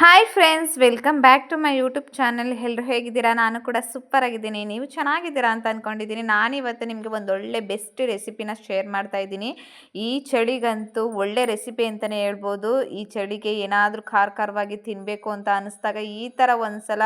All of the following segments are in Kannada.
Hi friends welcome back to my YouTube channel ಎಲ್ಲರೂ ಹೇಗಿದ್ದೀರಾ? ನಾನು ಕೂಡ ಸೂಪರ್ ಆಗಿದ್ದೀನಿ. ನೀವು ಚೆನ್ನಾಗಿದ್ದೀರಾ ಅಂತ ಅಂದ್ಕೊಂಡಿದ್ದೀನಿ ನಾನಿವತ್ತು ನಿಮಗೆ ಒಂದು ಒಳ್ಳೆ ಬೆಸ್ಟ್ ರೆಸಿಪಿನ ಶೇರ್ ಮಾಡ್ತಾ ಇದ್ದೀನಿ. ಈ ಚಳಿಗಂತೂ ಒಳ್ಳೆ ರೆಸಿಪಿ ಅಂತಲೇ ಹೇಳ್ಬೋದು. ಈ ಚಳಿಗೆ ಏನಾದರೂ ಖಾರ ಖಾರವಾಗಿ ತಿನ್ನಬೇಕು ಅಂತ ಅನ್ನಿಸ್ದಾಗ ಈ ಥರ ಒಂದು ಸಲ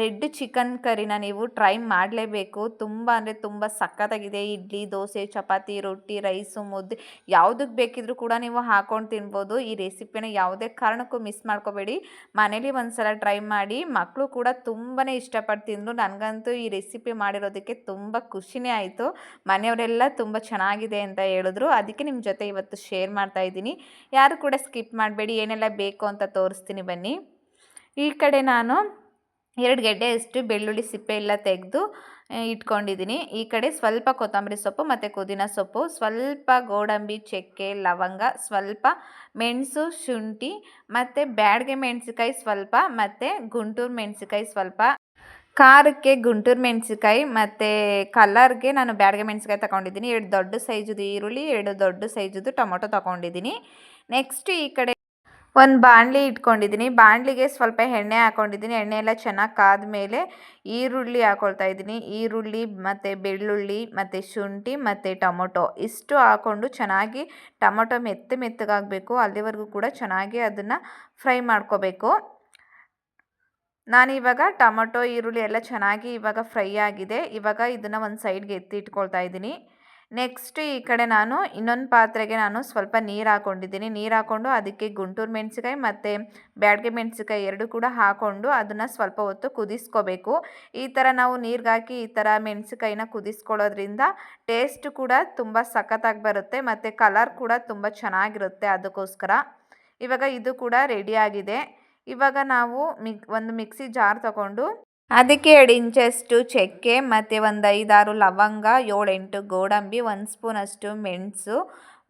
ರೆಡ್ ಚಿಕನ್ ಕರಿನ ನೀವು ಟ್ರೈ ಮಾಡಲೇಬೇಕು. ತುಂಬ ಅಂದರೆ ತುಂಬ ಸಖತ್ತಾಗಿದೆ. ಇಡ್ಲಿ, ದೋಸೆ, ಚಪಾತಿ, ರೊಟ್ಟಿ ರೈಸು ಮುದ್ದೆ ಯಾವುದಕ್ಕೆ ಬೇಕಿದ್ರೂ ಕೂಡ ನೀವು ಹಾಕೊಂಡು ತಿನ್ಬೋದು. ಈ ರೆಸಿಪಿನ ಯಾವುದೇ ಕಾರಣಕ್ಕೂ ಮಿಸ್ ಮಾಡ್ಕೋಬೇಡಿ. ಮನೇಲಿ ಒಂದು ಸಲ ಟ್ರೈ ಮಾಡಿ ಮಕ್ಕಳು ಕೂಡ ತುಂಬಾ ಇಷ್ಟಪಟ್ಟು ತಿಂದರು. ನನಗಂತೂ ಈ ರೆಸಿಪಿ ಮಾಡಿರೋದಕ್ಕೆ ತುಂಬ ಖುಷಿನೇ ಆಯಿತು. ಮನೆಯವರೆಲ್ಲ ತುಂಬ ಚೆನ್ನಾಗಿದೆ ಅಂತ ಹೇಳಿದ್ರು. ಅದಕ್ಕೆ ನಿಮ್ಮ ಜೊತೆ ಇವತ್ತು ಶೇರ್ ಮಾಡ್ತಾ ಇದ್ದೀನಿ. ಯಾರು ಕೂಡ ಸ್ಕಿಪ್ ಮಾಡಬೇಡಿ, ಏನೆಲ್ಲ ಬೇಕು ಅಂತ ತೋರಿಸ್ತೀನಿ ಬನ್ನಿ. ಈ ಕಡೆ ನಾನು ಎರಡು ಗೆಡ್ಡೆಯಷ್ಟು ಬೆಳ್ಳುಳ್ಳಿ ಸಿಪ್ಪೆ ಎಲ್ಲ ತೆಗೆದು ಇಟ್ಕೊಂಡಿದ್ದೀನಿ. ಈ ಕಡೆ ಸ್ವಲ್ಪ ಕೊತ್ತಂಬರಿ ಸೊಪ್ಪು, ಮತ್ತು ಪುದೀನ ಸೊಪ್ಪು, ಸ್ವಲ್ಪ ಗೋಡಂಬಿ, ಚಕ್ಕೆ, ಲವಂಗ, ಸ್ವಲ್ಪ ಮೆಣಸು, ಶುಂಠಿ, ಮತ್ತು ಬ್ಯಾಡ್ಗೆ ಮೆಣಸಿಕಾಯಿ ಸ್ವಲ್ಪ, ಮತ್ತು ಗುಂಟೂರು ಮೆಣಸಿಕಾಯಿ ಸ್ವಲ್ಪ, ಖಾರಕ್ಕೆ ಗುಂಟೂರು ಮೆಣಸಿಕಾಯಿ ಮತ್ತು ಕಲರ್ಗೆ ನಾನು ಬ್ಯಾಡ್ಗೆ ಮೆಣಸಿಕಾಯಿ ತಗೊಂಡಿದ್ದೀನಿ. ಎರಡು ದೊಡ್ಡ ಸೈಜದು ಈರುಳ್ಳಿ, ಎರಡು ದೊಡ್ಡ ಸೈಜದು ಟೊಮೊಟೊ ತಗೊಂಡಿದ್ದೀನಿ. ನೆಕ್ಸ್ಟ್ ಈ ಕಡೆ ಒಂದು ಬಾಣಲಿ ಇಟ್ಕೊಂಡಿದ್ದೀನಿ ಬಾಣಲಿಗೆ ಸ್ವಲ್ಪ ಎಣ್ಣೆ ಹಾಕ್ಕೊಂಡಿದ್ದೀನಿ ಎಣ್ಣೆ ಎಲ್ಲ ಚೆನ್ನಾಗಿ ಕಾದ ಮೇಲೆ ಈರುಳ್ಳಿ ಹಾಕೊಳ್ತಾ ಇದ್ದೀನಿ. ಈರುಳ್ಳಿ ಮತ್ತು ಬೆಳ್ಳುಳ್ಳಿ ಮತ್ತು ಶುಂಠಿ ಮತ್ತು ಟೊಮೊಟೊ ಇಷ್ಟು ಹಾಕ್ಕೊಂಡು ಚೆನ್ನಾಗಿ ಟೊಮೊಟೊ ಮೆತ್ತ ಮೆತ್ತಗಾಗಬೇಕು. ಅಲ್ಲಿವರೆಗೂ ಕೂಡ ಚೆನ್ನಾಗಿ ಅದನ್ನು ಫ್ರೈ ಮಾಡ್ಕೋಬೇಕು. ನಾನಿವಾಗ ಟೊಮೊಟೊ, ಈರುಳ್ಳಿ ಎಲ್ಲ ಚೆನ್ನಾಗಿ ಇವಾಗ ಫ್ರೈ ಆಗಿದೆ. ಇವಾಗ ಇದನ್ನು ಒಂದು ಸೈಡ್ಗೆ ಎತ್ತಿ ಇಟ್ಕೊಳ್ತಾ ಇದ್ದೀನಿ. ನೆಕ್ಸ್ಟ್ ಈ ಕಡೆ ನಾನು ಇನ್ನೊಂದು ಪಾತ್ರೆಗೆ ನಾನು ಸ್ವಲ್ಪ ನೀರು ಹಾಕೊಂಡಿದ್ದೀನಿ ನೀರು ಹಾಕೊಂಡು ಅದಕ್ಕೆ ಗುಂಟೂರು ಮೆಣಸಿಕಾಯಿ ಮತ್ತು ಬ್ಯಾಡ್ಗೆ ಮೆಣಸಿಕಾಯಿ ಎರಡು ಕೂಡ ಹಾಕ್ಕೊಂಡು ಅದನ್ನು ಸ್ವಲ್ಪ ಹೊತ್ತು ಕುದಿಸ್ಕೋಬೇಕು. ಈ ಥರ ನಾವು ನೀರಿಗಾಕಿ ಈ ಥರ ಮೆಣಸಿಕಾಯಿನ ಕುದಿಸ್ಕೊಳ್ಳೋದ್ರಿಂದ ಟೇಸ್ಟ್ ಕೂಡ ತುಂಬ ಸಖತ್ತಾಗಿ ಬರುತ್ತೆ ಮತ್ತು ಕಲರ್ ಕೂಡ ತುಂಬ ಚೆನ್ನಾಗಿರುತ್ತೆ ಅದಕ್ಕೋಸ್ಕರ. ಇವಾಗ ಇದು ಕೂಡ ರೆಡಿಯಾಗಿದೆ ಇವಾಗ ನಾವು ಮಿಕ್, ಒಂದು ಮಿಕ್ಸಿ ಜಾರ್ ತಗೊಂಡು ಅದಕ್ಕೆ ಎರಡು ಇಂಚಷ್ಟು ಚಕ್ಕೆ, ಮತ್ತು ಒಂದು ಐದಾರು ಲವಂಗ, ಏಳೆಂಟು ಗೋಡಂಬಿ, ಒಂದು ಸ್ಪೂನಷ್ಟು ಮೆಣಸು,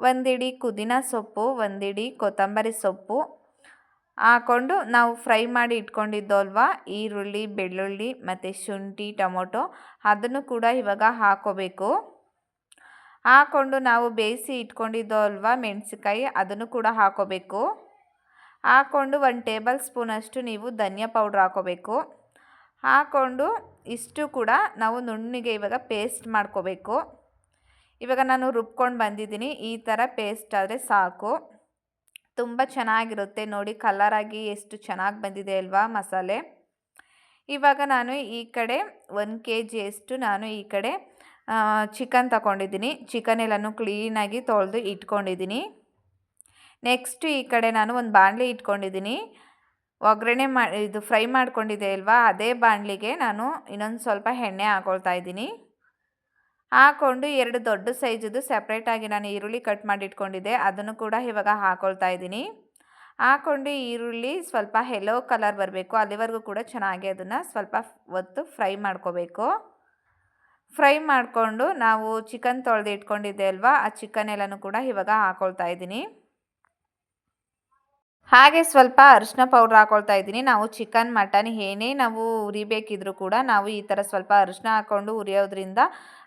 ಒಂದಿಡಿ ಪುದೀನ ಸೊಪ್ಪು, ಒಂದಿಡಿ ಕೊತ್ತಂಬರಿ ಸೊಪ್ಪು ಹಾಕ್ಕೊಂಡು ನಾವು ಫ್ರೈ ಮಾಡಿ ಇಟ್ಕೊಂಡಿದ್ದು ಅಲ್ವಾ ಈರುಳ್ಳಿ, ಬೆಳ್ಳುಳ್ಳಿ, ಮತ್ತು ಶುಂಠಿ, ಟೊಮೊಟೊ ಅದನ್ನು ಕೂಡ ಇವಾಗ ಹಾಕೋಬೇಕು. ಹಾಕೊಂಡು ನಾವು ಬೇಯಿಸಿ ಇಟ್ಕೊಂಡಿದ್ದೋ ಅಲ್ವಾ ಮೆಣಸಿಕಾಯಿ ಅದನ್ನು ಕೂಡ ಹಾಕೋಬೇಕು. ಹಾಕೊಂಡು ಒಂದು ಟೇಬಲ್ ಸ್ಪೂನಷ್ಟು ನೀವು ಧನಿಯಾ ಪೌಡ್ರ್ ಹಾಕೋಬೇಕು. ಹಾಕ್ಕೊಂಡು ಇಷ್ಟು ಕೂಡ ನಾವು ನುಣ್ಣಿಗೆ ಇವಾಗ ಪೇಸ್ಟ್ ಮಾಡ್ಕೋಬೇಕು. ಇವಾಗ ನಾನು ರುಬ್ಕೊಂಡು ಬಂದಿದ್ದೀನಿ. ಈ ಥರ ಪೇಸ್ಟ್ ಆದರೆ ಸಾಕು. ತುಂಬ ಚೆನ್ನಾಗಿರುತ್ತೆ. ನೋಡಿ ಕಲರಾಗಿ ಎಷ್ಟು ಚೆನ್ನಾಗಿ ಬಂದಿದೆ ಅಲ್ವಾ ಮಸಾಲೆ. ಇವಾಗ ನಾನು ಈ ಕಡೆ ಒಂದು ಕೆ ಜಿಯಷ್ಟು ನಾನು ಈ ಕಡೆ ಚಿಕನ್ ತಗೊಂಡಿದ್ದೀನಿ. ಚಿಕನ್ ಎಲ್ಲನೂ ಕ್ಲೀನಾಗಿ ತೊಳೆದು ಇಟ್ಕೊಂಡಿದ್ದೀನಿ. ನೆಕ್ಸ್ಟ್ ಈ ಕಡೆ ನಾನು ಒಂದು ಬಾಣಲಿ ಇಟ್ಕೊಂಡಿದ್ದೀನಿ. ಒಗ್ಗರಣೆ ಮಾ, ಇದು ಫ್ರೈ ಮಾಡ್ಕೊಂಡಿದ್ದೆ ಅಲ್ವಾ? ಅದೇ ಬಾಣಲಿಗೆ ನಾನು ಇನ್ನೊಂದು ಸ್ವಲ್ಪ ಎಣ್ಣೆ ಹಾಕೊಳ್ತಾ ಇದ್ದೀನಿ. ಹಾಕ್ಕೊಂಡು ಎರಡು ದೊಡ್ಡ ಸೈಜದು ಸಪ್ರೇಟಾಗಿ ನಾನು ಈರುಳ್ಳಿ ಕಟ್ ಮಾಡಿಟ್ಕೊಂಡಿದ್ದೆ ಅದನ್ನು ಕೂಡ ಇವಾಗ ಹಾಕೊಳ್ತಾ ಇದ್ದೀನಿ. ಹಾಕ್ಕೊಂಡು ಈರುಳ್ಳಿ ಸ್ವಲ್ಪ ಹೆಲೋ ಕಲರ್ ಬರಬೇಕು. ಅಲ್ಲಿವರೆಗೂ ಕೂಡ ಚೆನ್ನಾಗಿ ಅದನ್ನು ಸ್ವಲ್ಪ ಹೊತ್ತು ಫ್ರೈ ಮಾಡ್ಕೋಬೇಕು. ಫ್ರೈ ಮಾಡಿಕೊಂಡು ನಾವು ಚಿಕನ್ ತೊಳೆದು ಇಟ್ಕೊಂಡಿದ್ದೆ ಅಲ್ವಾ? ಆ ಚಿಕನ್ ಎಲ್ಲನೂ ಕೂಡ ಇವಾಗ ಹಾಕೊಳ್ತಾ ಇದ್ದೀನಿ. ಹಾಗೆ ಸ್ವಲ್ಪ ಅರಿಶಿನ ಪೌಡ್ರ್ ಹಾಕೊಳ್ತಾ ಇದ್ದೀನಿ. ನಾವು ಚಿಕನ್ ಮಟನ್ ಏನೇ ನಾವು ಉರಿಬೇಕಿದ್ರೂ ಕೂಡ ನಾವು ಈ ಥರ ಸ್ವಲ್ಪ ಅರಿಶಿನ ಹಾಕ್ಕೊಂಡು ಉರಿಯೋದ್ರಿಂದ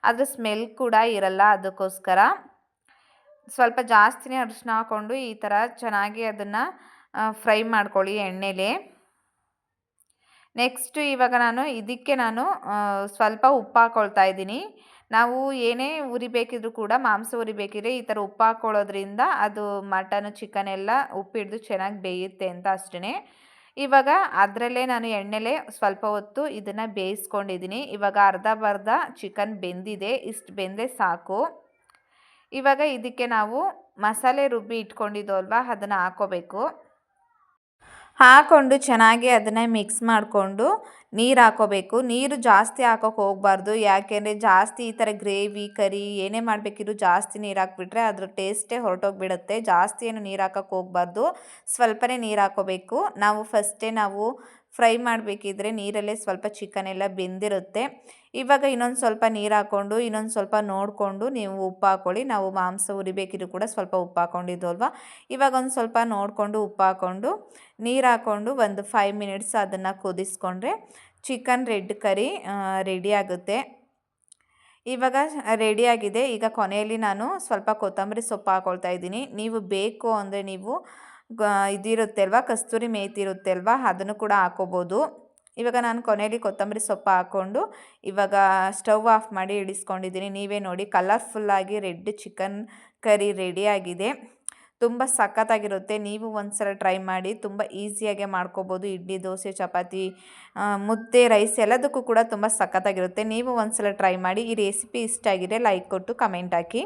ಅದ್ರ ಸ್ಮೆಲ್ ಕೂಡ ಇರಲ್ಲ ಅದಕ್ಕೋಸ್ಕರ. ಸ್ವಲ್ಪ ಜಾಸ್ತಿನೇ ಅರಿಶಿನ ಹಾಕ್ಕೊಂಡು ಈ ಥರ ಚೆನ್ನಾಗಿ ಅದನ್ನು ಫ್ರೈ ಮಾಡ್ಕೊಳ್ಳಿ ಎಣ್ಣೆಲೆ. ನೆಕ್ಸ್ಟು ಇವಾಗ ನಾನು ಇದಕ್ಕೆ ನಾನು ಸ್ವಲ್ಪ ಉಪ್ಪು ಹಾಕ್ಕೊಳ್ತಾ ಇದ್ದೀನಿ. ನಾವು ಏನೇ ಉರಿಬೇಕಿದ್ರೂ ಕೂಡ, ಮಾಂಸ ಉರಿಬೇಕಿದ್ರೆ ಈ ಥರ ಉಪ್ಪು ಹಾಕ್ಕೊಳ್ಳೋದ್ರಿಂದ ಅದು ಮಟನ್, ಚಿಕನ್ ಎಲ್ಲ ಉಪ್ಪಿಡ್ದು ಚೆನ್ನಾಗಿ ಬೇಯುತ್ತೆ ಅಂತ ಅಷ್ಟೇ ಇವಾಗ ಅದರಲ್ಲೇ ನಾನು ಎಣ್ಣೆಲೆ ಸ್ವಲ್ಪ ಹೊತ್ತು ಇದನ್ನು ಬೇಯಿಸ್ಕೊಂಡಿದ್ದೀನಿ. ಇವಾಗ ಅರ್ಧ ಬರ್ಧ ಚಿಕನ್ ಬೆಂದಿದೆ, ಇಷ್ಟು ಬೆಂದೆ ಸಾಕು. ಇವಾಗ ಇದಕ್ಕೆ ನಾವು ಮಸಾಲೆ ರುಬ್ಬಿ ಇಟ್ಕೊಂಡಿದ್ದು ಅಲ್ವಾ, ಅದನ್ನು ಹಾಕೋಬೇಕು. ಹಾಕ್ಕೊಂಡು ಚೆನ್ನಾಗಿ ಅದನ್ನು ಮಿಕ್ಸ್ ಮಾಡಿಕೊಂಡು ನೀರು ಹಾಕೋಬೇಕು. ನೀರು ಜಾಸ್ತಿ ಹಾಕೋಕೆ ಹೋಗಬಾರ್ದು. ಯಾಕೆಂದರೆ ಜಾಸ್ತಿ ಈ ಥರ ಗ್ರೇವಿ ಕರಿ ಏನೇ ಮಾಡಬೇಕಿದ್ರು ಜಾಸ್ತಿ ನೀರು ಹಾಕ್ಬಿಟ್ರೆ ಅದ್ರ ಟೇಸ್ಟೇ ಹೊರಟೋಗ್ಬಿಡುತ್ತೆ. ಜಾಸ್ತಿ ಏನು ನೀರು ಹಾಕೋಕೆ ಹೋಗಬಾರ್ದು. ಸ್ವಲ್ಪನೇ ನೀರು ಹಾಕೋಬೇಕು. ನಾವು ಫಸ್ಟೇ ನಾವು ಫ್ರೈ ಮಾಡಬೇಕಿದ್ರೆ ನೀರಲ್ಲೇ ಸ್ವಲ್ಪ ಚಿಕನ್ ಎಲ್ಲ ಬೆಂದಿರುತ್ತೆ. ಇವಾಗ ಇನ್ನೊಂದು ಸ್ವಲ್ಪ ನೀರು ಹಾಕ್ಕೊಂಡು ಇನ್ನೊಂದು ಸ್ವಲ್ಪ ನೋಡಿಕೊಂಡು ನೀವು ಉಪ್ಪು ಹಾಕ್ಕೊಳ್ಳಿ ನಾವು ಮಾಂಸ ಉರಿಬೇಕಿದ್ರು ಕೂಡ ಸ್ವಲ್ಪ ಉಪ್ಪು ಹಾಕ್ಕೊಂಡಿದ್ವಲ್ವ ಇವಾಗ ಒಂದು ಸ್ವಲ್ಪ ನೋಡಿಕೊಂಡು ಉಪ್ಪು ಹಾಕ್ಕೊಂಡು ನೀರು ಹಾಕ್ಕೊಂಡು ಒಂದು ಫೈವ್ ಮಿನಿಟ್ಸ್ ಅದನ್ನು ಕುದಿಸ್ಕೊಂಡ್ರೆ ಚಿಕನ್ ರೆಡ್ ಕರಿ ರೆಡಿ ಆಗುತ್ತೆ. ಇವಾಗ ರೆಡಿಯಾಗಿದೆ ಈಗ ಕೊನೆಯಲ್ಲಿ ನಾನು ಸ್ವಲ್ಪ ಕೊತ್ತಂಬರಿ ಸೊಪ್ಪು ಹಾಕ್ಕೊಳ್ತಾ ಇದ್ದೀನಿ. ನೀವು ಬೇಕು ಅಂದರೆ ನೀವು ಇದಿರುತ್ತೆ ಅಲ್ವಾ ಕಸ್ತೂರಿ ಮೇಥಿ ಇರುತ್ತೆ ಅಲ್ವಾ ಅದನ್ನು ಕೂಡ ಹಾಕೋಬೋದು. ಇವಾಗ ನಾನು ಕೊನೆಯಲ್ಲಿ ಕೊತ್ತಂಬರಿ ಸೊಪ್ಪು ಹಾಕ್ಕೊಂಡು ಇವಾಗ ಸ್ಟವ್ ಆಫ್ ಮಾಡಿ ಇಳಿಸ್ಕೊಂಡಿದ್ದೀನಿ. ನೀವೇ ನೋಡಿ ಕಲರ್ಫುಲ್ಲಾಗಿ ರೆಡ್ ಚಿಕನ್ ಕರಿ ರೆಡಿಯಾಗಿದೆ ತುಂಬ ಸಖತ್ತಾಗಿರುತ್ತೆ. ನೀವು ಒಂದ್ಸಲ ಟ್ರೈ ಮಾಡಿ ತುಂಬ ಈಸಿಯಾಗೆ ಮಾಡ್ಕೋಬೋದು. ಇಡ್ಲಿ, ದೋಸೆ, ಚಪಾತಿ ಮುದ್ದೆ ರೈಸ್ ಎಲ್ಲದಕ್ಕೂ ಕೂಡ ತುಂಬ ಸಖತ್ತಾಗಿರುತ್ತೆ. ನೀವು ಒಂದ್ಸಲ ಟ್ರೈ ಮಾಡಿ ಈ ರೆಸಿಪಿ ಇಷ್ಟ ಆಗಿದೆ ಲೈಕ್ ಕೊಟ್ಟು ಕಮೆಂಟ್ ಹಾಕಿ.